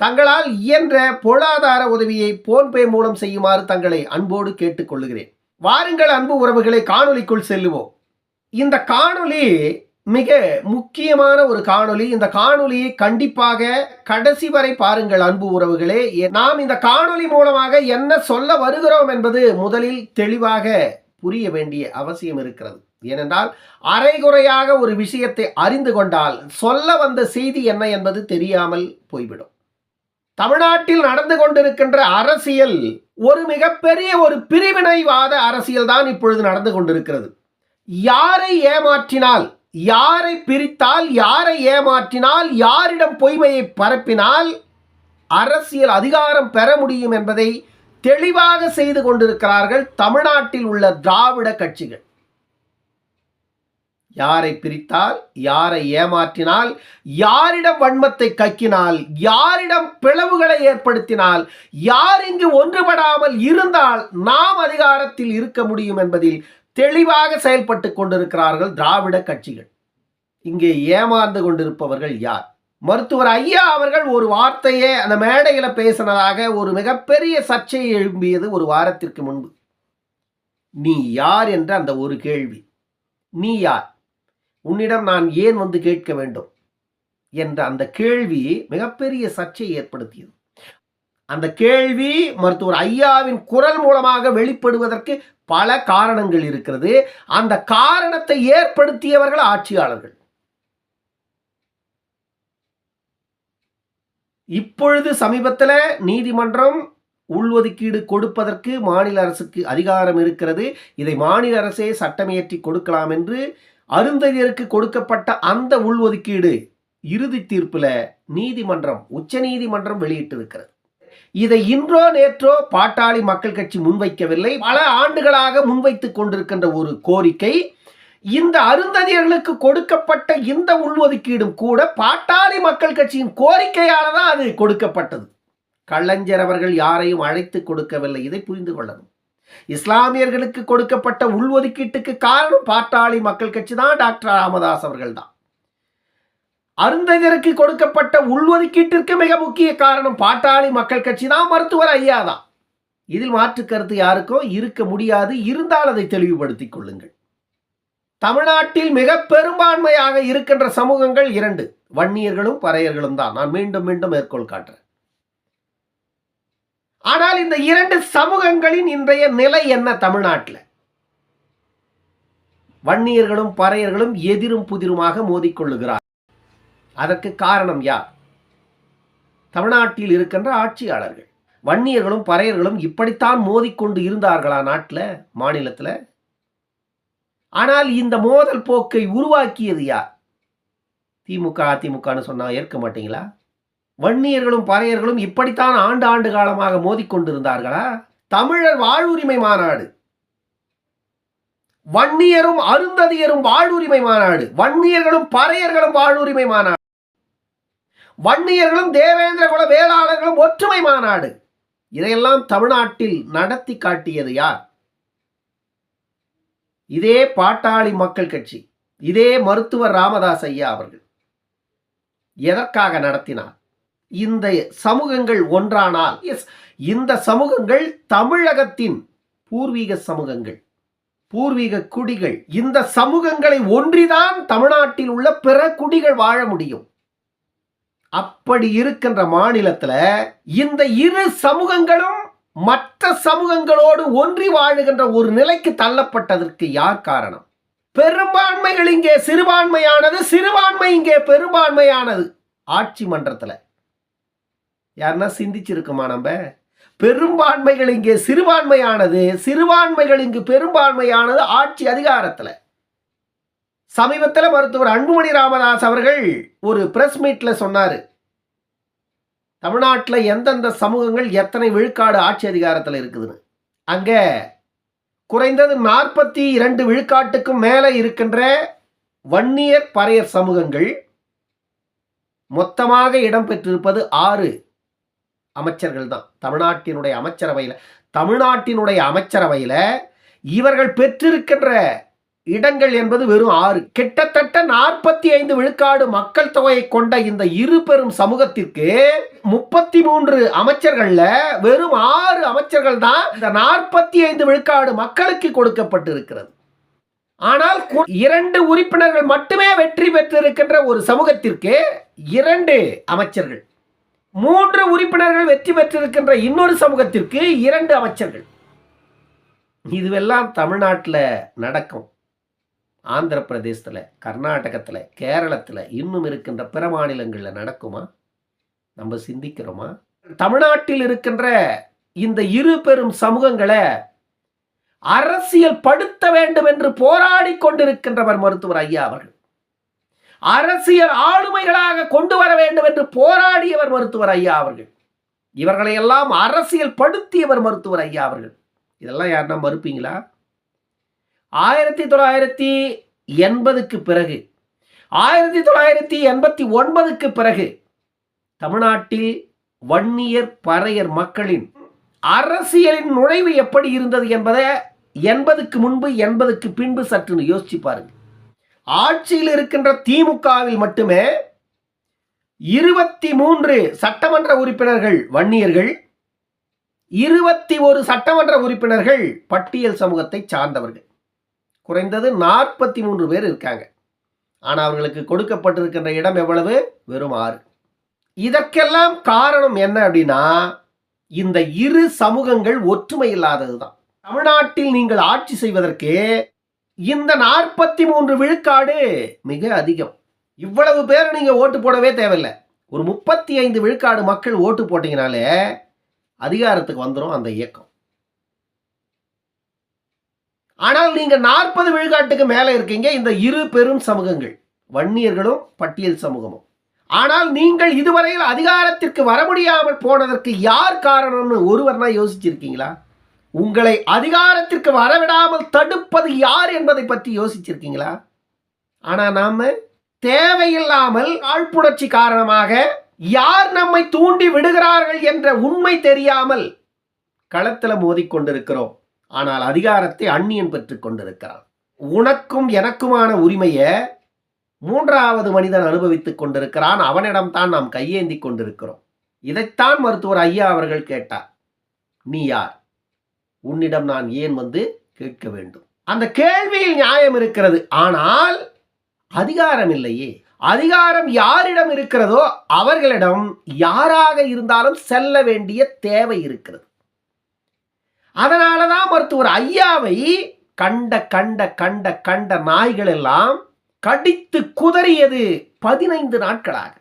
தங்களால் இயன்ற பொருளாதார உதவியை போன்பே மூலம் செய்யுமாறு தங்களை அன்போடு கேட்டுக்கொள்கிறேன் வாருங்கள் அன்பு உறவுகளை காணொலிக்குள் செல்லுவோம். இந்த காணொலி மிக முக்கியமான ஒரு காணொலி இந்த காணொலியை கண்டிப்பாக கடைசி வரை பாருங்கள் அன்பு உறவுகளே. நாம் இந்த காணொலி மூலமாக என்ன சொல்ல வருகிறோம் என்பது முதலில் தெளிவாக புரிய வேண்டிய அவசியம் இருக்கிறது. ஏனென்றால் அரைகுறையாக ஒரு விஷயத்தை அறிந்து கொண்டால் சொல்ல வந்த செய்தி என்ன என்பது தெரியாமல் போய்விடும். தமிழ்நாட்டில் நடந்து கொண்டிருக்கின்ற அரசியல் ஒரு மிகப்பெரிய ஒரு பிரிவினைவாத அரசியல் தான் இப்பொழுது நடந்து கொண்டிருக்கிறது. யாரை ஏமாற்றினால் யாரை பிரித்தால் யாரை ஏமாற்றினால் யாரிடம் பொய்மையை பரப்பினால் அரசியல் அதிகாரம் பெற முடியும் என்பதை தெளிவாக செய்து கொண்டிருக்கிறார்கள் தமிழ்நாட்டில் உள்ள திராவிட கட்சிகள். யாரை பிரித்தால் யாரை ஏமாற்றினால் யாரிடம் வன்மத்தை கக்கினால் யாரிடம் பிளவுகளை ஏற்படுத்தினால் யார் இங்கு ஒன்றுபடாமல் இருந்தால் நாம் அதிகாரத்தில் இருக்க முடியும் என்பதில் தெளிவாக செயல்பட்டு கொண்டிருக்கிறார்கள் திராவிட கட்சிகள். இங்கே ஏமாந்து கொண்டிருப்பவர்கள் யார்? மருத்துவர் ஐயா அவர்கள் ஒரு வார்த்தையே அந்த மேடையில் பேசினதாக ஒரு மிகப்பெரிய சர்ச்சையை எழும்பியது ஒரு வாரத்திற்கு முன்பு. நீ யார் என்ற அந்த ஒரு கேள்வி. நீ யார்? உன்னிடம் நான் ஏன் வந்து கேட்க வேண்டும்? என்ற அந்த கேள்வி மிகப்பெரிய சர்ச்சையை ஏற்படுத்தியது. அந்த கேள்வி மருத்துவர் ஐயாவின் குரல் மூலமாக வெளிப்படுவதற்கு பல காரணங்கள் இருக்கிறது. அந்த காரணத்தை ஏற்படுத்தியவர்கள் ஆட்சியாளர்கள். இப்பொழுது சமீபத்தில் நீதிமன்றம் உள்ஒதுக்கீடு கொடுப்பதற்கு மாநில அரசுக்கு அதிகாரம் இருக்கிறது. இதை மாநில அரசே சட்டமியற்றி கொடுக்கலாம் என்று அருந்ததியருக்கு கொடுக்கப்பட்ட அந்த உள்ஒதுக்கீடு இறுதி தீர்ப்பில் நீதிமன்றம் உச்ச நீதிமன்றம் வெளியிட்டிருக்கிறது. இதை இன்றோ நேற்றோ பாட்டாளி மக்கள் கட்சி முன்வைக்கவில்லை. பல ஆண்டுகளாக முன்வைத்துக் கொண்டிருக்கின்ற ஒரு கோரிக்கை இந்த அருந்ததியர்களுக்கு கொடுக்கப்பட்ட இந்த உள்ஒதுக்கீடும் கூட பாட்டாளி மக்கள் கட்சியின் கோரிக்கையால் தான் அது கொடுக்கப்பட்டது. கள்ளஞ்சர் அவர்கள் யாரையும் அழைத்து கொடுக்கவில்லை. இதை புரிந்து கொள்ளணும். இஸ்லாமியர்களுக்கு கொடுக்கப்பட்ட உள்ஒதுக்கீட்டுக்கு காரணம் பாட்டாளி மக்கள் கட்சி தான் டாக்டர் ராமதாஸ் அவர்கள் தான் அருந்ததியருக்கு கொடுக்கப்பட்ட உள்ஒதுக்கீட்டிற்கு மிக முக்கிய காரணம் பாட்டாளி மக்கள் கட்சி தான் மருத்துவர் ஐயா தான். இதில் மாற்று கருத்து யாருக்கும் இருக்க முடியாது இருந்தால் அதை தெளிவுபடுத்திக் கொள்ளுங்கள். தமிழ்நாட்டில் மிக பெரும்பான்மையாக இருக்கின்ற சமூகங்கள் இரண்டு வன்னியர்களும் பறையர்களும் தான். நான் மீண்டும் மீண்டும் மேற்கோள் காட்டுறேன். ஆனால் இந்த இரண்டு சமூகங்களின் இன்றைய நிலை என்ன தமிழ்நாட்டில்? வன்னியர்களும் பறையர்களும் எதிரும் புதிருமாக மோதிக்கொள்ளுகிறார் அதற்கு காரணம் யார்? தமிழ்நாட்டில் இருக்கின்ற ஆட்சியாளர்கள். வன்னியர்களும் பறையர்களும் இப்படித்தான் மோதிக்கொண்டு இருந்தார்களா நாட்டில் மாநிலத்தில்? ஆனால் இந்த மோதல் போக்கை உருவாக்கியது யார்? திமுக அதிமுகன்னு சொன்னால் ஏற்க மாட்டீங்களா? வன்னியர்களும் பறையர்களும் இப்படித்தான் ஆண்டு ஆண்டு காலமாக மோதிக்கொண்டிருந்தார்களா? தமிழர் வாழ்வுரிமை மாநாடு. வன்னியரும் அருந்ததியரும் வாழ்வுரிமை மாநாடு. வன்னியர்களும் பறையர்களும் வாழ்வுரிமை மாநாடு. வன்னியர்களும் தேவேந்திர குல வேளாளர்களும் ஒற்றுமை மாநாடு. இதையெல்லாம் தமிழ்நாட்டில் நடத்தி காட்டியது யார்? இதே பாட்டாளி மக்கள் கட்சி. இதே மருத்துவர் ராமதாஸ் ஐயா அவர்கள். எதற்காக நடத்தினார்? இந்த சமூகங்கள் ஒன்றானால் எஸ் இந்த சமூகங்கள் தமிழகத்தின் பூர்வீக சமூகங்கள் பூர்வீக குடிகள். இந்த சமூகங்களை ஒன்றிதான் தமிழ்நாட்டில் உள்ள பிற குடிகள் வாழ முடியும். அப்படி இருக்கின்ற மாநிலத்தில் இந்த இரு சமூகங்களும் மற்ற சமூகங்களோடு ஒன்றி வாழுகின்ற ஒரு நிலைக்கு தள்ளப்பட்டதற்கு யார் காரணம்? பெரும்பான்மைகள் இங்கே சிறுபான்மையானது சிறுபான்மை இங்கே பெரும்பான்மையானது. ஆட்சி மன்றத்தில் யாருன்னா சிந்திச்சிருக்குமா நம்ம? பெரும்பான்மைகள் இங்கே சிறுபான்மையானது சிறுபான்மைகள் இங்கு பெரும்பான்மையானது ஆட்சி அதிகாரத்தில். சமீபத்தில் மருத்துவர் அன்புமணி ராமதாஸ் அவர்கள் ஒரு பிரஸ் மீட்டில் சொன்னார். தமிழ்நாட்டில் எந்தெந்த சமூகங்கள் எத்தனை விழுக்காடு ஆட்சி அதிகாரத்தில் இருக்குதுன்னு. அங்கே குறைந்தது நாற்பத்தி இரண்டு விழுக்காட்டுக்கும் மேலே இருக்கின்ற வன்னியர் பறையர் சமூகங்கள் மொத்தமாக இடம்பெற்றிருப்பது ஆறு. அமைச்சர்கள் தான் தமிழ்நாட்டினுடைய அமைச்சரவையில் தமிழ்நாட்டினுடைய அமைச்சரவையில் இவர்கள் பெற்றிருக்கின்ற இடங்கள் என்பது வெறும் ஆறு. கிட்டத்தட்ட நாற்பத்தி ஐந்து விழுக்காடு மக்கள் தொகையை கொண்ட இந்த இரு பெரும் சமூகத்திற்கு முப்பத்தி மூன்று அமைச்சர்கள்ல வெறும் ஆறு அமைச்சர்கள் தான் இந்த நாற்பத்தி ஐந்து விழுக்காடு மக்களுக்கு கொடுக்கப்பட்டிருக்கிறது. ஆனால் இரண்டு உறுப்பினர்கள் மட்டுமே வெற்றி பெற்றிருக்கின்ற ஒரு சமூகத்திற்கு இரண்டு அமைச்சர்கள். மூன்று உறுப்பினர்கள் வெற்றி பெற்றிருக்கின்ற இன்னொரு சமூகத்திற்கு இரண்டு அமைச்சர்கள். இதுவெல்லாம் தமிழ்நாட்டில் நடக்கும். ஆந்திர பிரதேசத்தில் கர்நாடகத்தில் கேரளத்தில் இன்னும் இருக்கின்ற பிற மாநிலங்களில் நடக்குமா? நம்ம சிந்திக்கிறோமா? தமிழ்நாட்டில் இருக்கின்ற இந்த இரு பெரும் சமூகங்களை அரசியல் படுத்த வேண்டும் என்று போராடி கொண்டிருக்கின்றவர் மருத்துவர் ஐயா அவர்கள். அரசியல் ஆளுமைகளாக கொண்டு வர வேண்டும் என்று போராடியவர் மருத்துவர் ஐயா அவர்கள். இவர்களை எல்லாம் அரசியல் படுத்தியவர் மருத்துவர் ஐயா அவர்கள். இதெல்லாம் யாருன்னா மறுப்பீங்களா? ஆயிரத்தி தொள்ளாயிரத்தி எண்பதுக்கு பிறகு ஆயிரத்தி தொள்ளாயிரத்தி எண்பத்தி ஒன்பதுக்கு பிறகு தமிழ்நாட்டில் வன்னியர் பறையர் மக்களின் அரசியலின் நுழைவு எப்படி இருந்தது என்பதை எண்பதுக்கு முன்பு எண்பதுக்கு பின்பு சற்று யோசிச்சு பாருங்க. ஆட்சியில் இருக்கின்ற திமுகவில் மட்டுமே இருபத்தி மூன்று சட்டமன்ற உறுப்பினர்கள் வன்னியர்கள் இருபத்தி ஒரு சட்டமன்ற உறுப்பினர்கள் பட்டியல் சமூகத்தை சார்ந்தவர்கள். குறைந்தது நாற்பத்தி மூன்று பேர் இருக்காங்க. ஆனால் அவர்களுக்கு கொடுக்கப்பட்டிருக்கின்ற இடம் எவ்வளவு? வெறும் ஆறு. இதற்கெல்லாம் காரணம் என்ன அப்படின்னா இந்த இரு சமூகங்கள் ஒற்றுமை இல்லாதது தான் தமிழ்நாட்டில் நீங்கள் ஆட்சி செய்வதற்கு இந்த நாற்பத்தி மூன்று விழுக்காடு மிக அதிகம். இவ்வளவு பேர் நீங்க ஓட்டு போடவே தேவையில்லை. ஒரு முப்பத்தி ஐந்து விழுக்காடு மக்கள் ஓட்டு போட்டிங்கனாலே அதிகாரத்துக்கு வந்துடும் அந்த இயக்கம். ஆனால் நீங்க நாற்பது விழுக்காட்டுக்கு மேலே இருக்கீங்க இந்த இரு பெரும் சமூகங்கள் வன்னியர்களும் பட்டியல் சமூகமும். ஆனால் நீங்கள் இதுவரையில் அதிகாரத்திற்கு வர முடியாமல் போனதற்கு யார் காரணம்னு ஒருவர்னா யோசிச்சிருக்கீங்களா? உங்களை அதிகாரத்திற்கு வரவிடாமல் தடுப்பது யார் என்பதை பற்றி யோசிச்சிருக்கீங்களா? ஆனால் நாம் தேவையில்லாமல் ஆழ்ப்புணர்ச்சி காரணமாக யார் நம்மை தூண்டி விடுகிறார்கள் என்ற உண்மை தெரியாமல் களத்தில் மோதிக்கொண்டிருக்கிறோம் ஆனால் அதிகாரத்தை அந்நியன் பெற்று கொண்டிருக்கிறான். உனக்கும் எனக்குமான உரிமையை மூன்றாவது மனிதன் அனுபவித்துக் கொண்டிருக்கிறான். அவனிடம்தான் நாம் கையேந்தி கொண்டிருக்கிறோம். இதைத்தான் மருத்துவர் ஐயா அவர்கள் கேட்டார். நீ யார்? உன்னிடம் நான் ஏன் வந்து கேட்க வேண்டும்? அந்த கேள்வியில் நியாயம் இருக்கிறது. ஆனால் அதிகாரம் இல்லையே. அதிகாரம் யாரிடம் இருக்கிறதோ அவர்களிடம் யாராக இருந்தாலும் செல்ல வேண்டிய தேவை இருக்கிறது. அதனாலதான் மருத்துவர் ஐயாவை கண்ட கண்ட கண்ட கண்ட நாய்கள் எல்லாம் கடித்து குதறியது பதினைந்து நாட்களாக.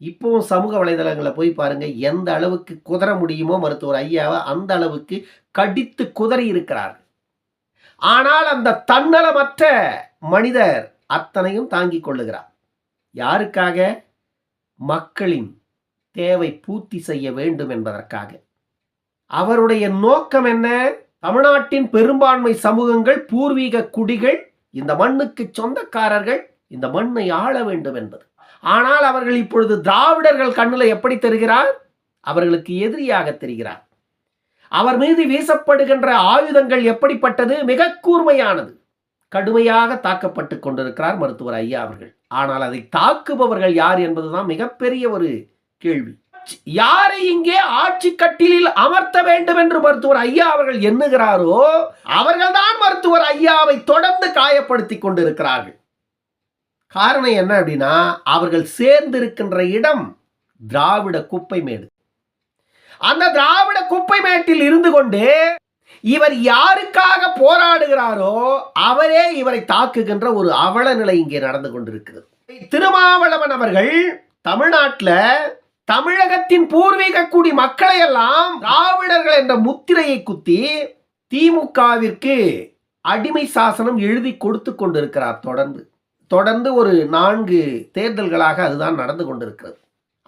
இப்போவும் சமூக வலைதளங்களில் போய் பாருங்க எந்த அளவுக்கு குதற முடியுமோ மருத்துவர் ஐயாவை அந்த அளவுக்கு கடித்து குதறி இருக்கிறார்கள். ஆனால் அந்த தன்னலமற்ற மனிதர் அத்தனையும் தாங்கிக் கொள்ளுகிறார். யாருக்காக? மக்களின் தேவை பூர்த்தி செய்ய வேண்டும் என்பதற்காக. அவருடைய நோக்கம் என்ன? தமிழ்நாட்டின் பெரும்பான்மை சமூகங்கள் பூர்வீக குடிகள் இந்த மண்ணுக்கு சொந்தக்காரர்கள் இந்த மண்ணை ஆள வேண்டும் என்பது. ஆனால் அவர்கள் இப்பொழுது திராவிடர்கள் கண்ணில் எப்படி தெரிகிறார்? அவர்களுக்கு எதிரியாக தெரிகிறார். அவர் மீது வீசப்படுகின்ற ஆயுதங்கள் எப்படிப்பட்டது? மிக கூர்மையானது. கடுமையாக தாக்கப்பட்டு கொண்டிருக்கிறார் மருத்துவர் ஐயா அவர்கள். ஆனால் அதை தாக்குபவர்கள் யார் என்பதுதான் மிகப்பெரிய ஒரு கேள்வி. யாரை இங்கே ஆட்சி கட்டிலில் அமர்த்த வேண்டும் என்று மருத்துவர் ஐயா அவர்கள் எண்ணுகிறாரோ அவர்கள்தான் மருத்துவர் ஐயாவை தொடர்ந்து காயப்படுத்தி கொண்டிருக்கிறார்கள். காரணம் என்ன அப்படின்னா அவர்கள் சேர்ந்திருக்கின்ற இடம் திராவிட குப்பை மேடு. அந்த திராவிட குப்பை மேட்டில் இருந்து கொண்டு இவர் யாருக்காக போராடுகிறாரோ அவரே இவரை தாக்குகின்ற ஒரு அவல நிலை இங்கே நடந்து கொண்டிருக்கிறது. திருமாவளவன் அவர்கள் தமிழ்நாட்டில் தமிழகத்தின் பூர்வீக குடி மக்களை எல்லாம் திராவிடர்கள் என்ற முத்திரையை குத்தி திமுகவிற்கு அடிமை சாசனம் எழுதி கொடுத்து கொண்டிருக்கிறார் தொடர்ந்து. தொடர்ந்து ஒரு நான்கு தேர்தல்களாக அதுதான் நடந்து கொண்டிருக்கிறது.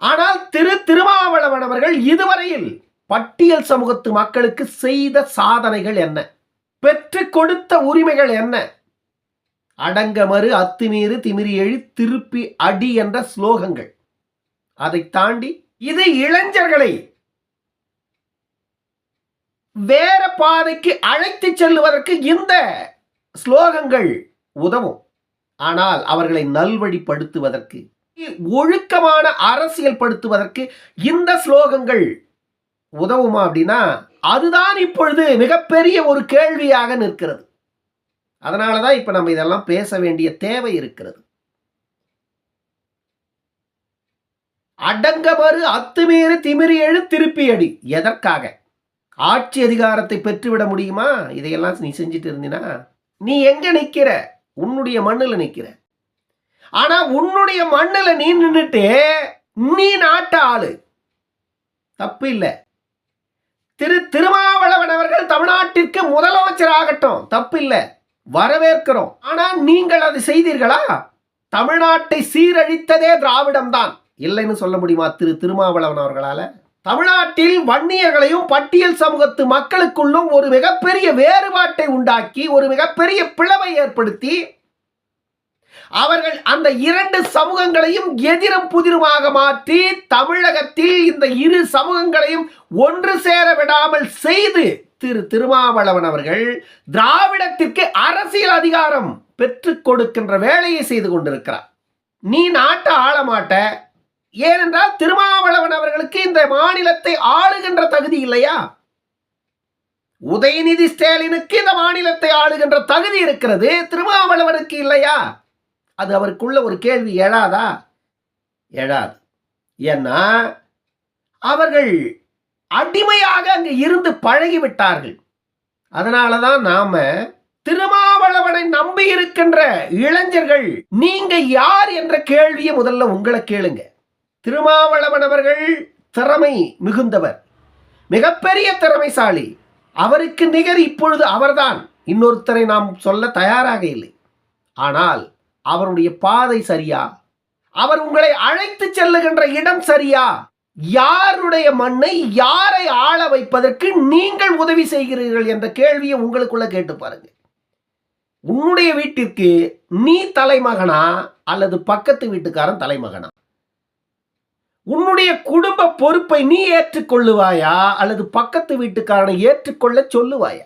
ஆனால் திரு திருமாவளவன் அவர்கள் இதுவரையில் பட்டியல் சமூகத்து மக்களுக்கு செய்த சாதனைகள் என்ன? பெற்றுக் கொடுத்த உரிமைகள் என்ன? அடங்கமறு அத்துமீறு திமிரி எழு திருப்பி அடி என்ற ஸ்லோகங்கள். அதை தாண்டி இது இளைஞர்களை வேற பாதைக்கு அழைத்து செல்லுவதற்கு இந்த ஸ்லோகங்கள் உதவும். ஆனால் அவர்களை நல்வழிப்படுத்துவதற்கு ஒழுக்கமான அரசியல் படுத்துவதற்கு இந்த ஸ்லோகங்கள் உதவுமா அப்படின்னா அதுதான் இப்பொழுது மிகப்பெரிய ஒரு கேள்வியாக நிற்கிறது. அதனால தான் இப்போ நம்ம இதெல்லாம் பேச வேண்டிய தேவை இருக்கிறது. அடங்கமறு அத்துமீறி திமிரி எழு திருப்பி அடி. எதற்காக? ஆட்சி அதிகாரத்தை பெற்றுவிட முடியுமா? இதையெல்லாம் நீ செஞ்சுட்டு இருந்தினா நீ எங்க நிற்கிற உன்னுடைய மண்ணில் நிற்கிற ஆனா உன்னுடைய மண்ணில் நீ நின்றுட்டு நீ நாட்டு ஆளு. தப்பு இல்லை. திரு திருமாவளவன் அவர்கள் தமிழ்நாட்டிற்கு முதலமைச்சர் ஆகட்டும் தப்பு இல்லை. வரவேற்கிறோம். ஆனா நீங்கள் அது செய்தீர்களா? தமிழ்நாட்டை சீரழித்ததே திராவிடம் தான் இல்லைன்னு சொல்ல முடியுமா திரு திருமாவளவன் அவர்களால? தமிழ்நாட்டில் வன்னியர்களையும் பட்டியல் சமூகத்து மக்களுக்குள்ளும் ஒரு மிகப்பெரிய வேறுபாட்டை உண்டாக்கி ஒரு மிகப்பெரிய பிளவை ஏற்படுத்தி அவர்கள் அந்த இரண்டு சமூகங்களையும் எதிரும் புதிருமாக மாற்றி தமிழகத்தில் இந்த இரு சமூகங்களையும் ஒன்று சேர விடாமல் செய்து திரு திருமாவளவன் அவர்கள் திராவிடத்திற்கு அரசியல் அதிகாரம் பெற்றுக் கொடுக்கின்ற வேலையை செய்து கொண்டிருக்கிறார். நீ நாட்டை ஆள மாட்ட ஏனென்றால் திருமாவளவன் அவர்களுக்கு இந்த மாநிலத்தை ஆளுகின்ற தகுதி இல்லையா? உதயநிதி ஸ்டாலினுக்கு இந்த மாநிலத்தை ஆளுகின்ற தகுதி இருக்கிறது திருமாவளவனுக்கு இல்லையா? அது அவருக்குள்ள ஒரு கேள்வி எழாதா? எழாது. ஏன்னா அவர்கள் அடிமையாக அங்கு இருந்து பழகிவிட்டார்கள். அதனால தான் நாம திருமாவளவனை நம்பி இருக்கின்ற இளைஞர்கள் நீங்க யார் என்ற கேள்வியை முதல்ல உங்களை கேளுங்க. திருமாவளவன் அவர்கள் திறமை மிகுந்தவர். மிகப்பெரிய திறமைசாலி. அவருக்கு நிகர் இப்பொழுது அவர்தான். இன்னொருத்தரை நாம் சொல்ல தயாராக இல்லை. ஆனால் அவருடைய பாதை சரியா? அவர் உங்களை அழைத்து செல்லுகின்ற இடம் சரியா? யாருடைய மண்ணை யாரை ஆள வைப்பதற்கு நீங்கள் உதவி செய்கிறீர்கள் என்ற கேள்வியை உங்களுக்குள்ள கேட்டு பாருங்க. உன்னுடைய வீட்டிற்கு நீ தலைமகனா அல்லது பக்கத்து வீட்டுக்காரன் தலைமகனா? உன்னுடைய குடும்ப பொறுப்பை நீ ஏற்றுக்கொள்ளுவாயா அல்லது பக்கத்து வீட்டுக்காரனை ஏற்றுக்கொள்ள சொல்லுவாயா?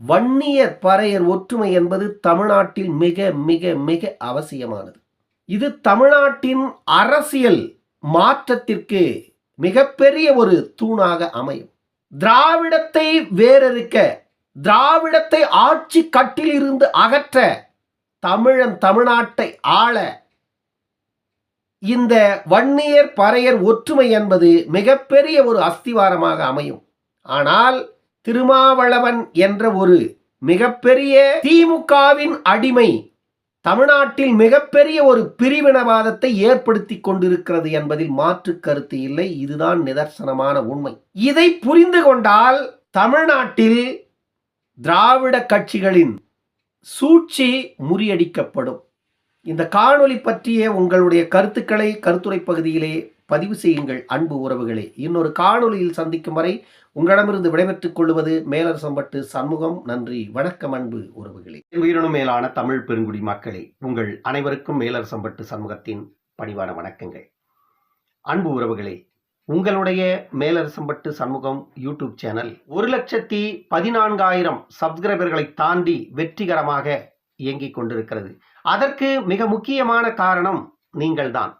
வன்னியர் பறையர் ஒற்றுமை என்பது தமிழ்நாட்டில் மிக மிக மிக அவசியமானது. இது தமிழ்நாட்டின் அரசியல் மாற்றத்திற்கு மிகப்பெரிய ஒரு தூணாக அமையும். திராவிடத்தை வேறறுக்க திராவிடத்தை ஆட்சி கட்டில் இருந்து அகற்ற தமிழன் தமிழ்நாட்டை ஆள இந்த வன்னியர் பறையர் ஒற்றுமை என்பது மிகப்பெரிய ஒரு அஸ்திவாரமாக அமையும். ஆனால் திருமாவளவன் என்ற ஒரு மிகப்பெரிய திமுகவின் அடிமை தமிழ்நாட்டில் மிகப்பெரிய ஒரு பிரிவினவாதத்தை ஏற்படுத்தி கொண்டிருக்கிறது என்பதில் மாற்று கருத்து இல்லை. இதுதான் நிதர்சனமான உண்மை. இதை புரிந்து கொண்டால் தமிழ்நாட்டில் திராவிட கட்சிகளின் சூழ்ச்சி முறியடிக்கப்படும். இந்த காணொளி பற்றிய உங்களுடைய கருத்துக்களை கருத்துரை பகுதியிலே பதிவு செய்யுங்கள் அன்பு உறவுகளே. இன்னொரு காணொலியில் சந்திக்கும் வரை உங்களிடமிருந்து விடைபெற்றுக் கொள்வது மேலரசம்பட்டு சண்முகம். நன்றி வணக்கம் அன்பு உறவுகளே. உயிரினும் மேலான தமிழ் பெருங்குடி மக்களே உங்கள் அனைவருக்கும் மேலரசம்பட்டு சண்முகத்தின் பணிவான வணக்கங்கள். அன்பு உறவுகளே உங்களுடைய மேலரசம்பட்டு சண்முகம் யூடியூப் சேனல் ஒரு லட்சத்தி பதினான்காயிரம் சப்ஸ்கிரைபர்களை தாண்டி வெற்றிகரமாக இயங்கிக் கொண்டிருக்கிறது. அதற்கு மிக முக்கியமான காரணம் நீங்கள்தான்.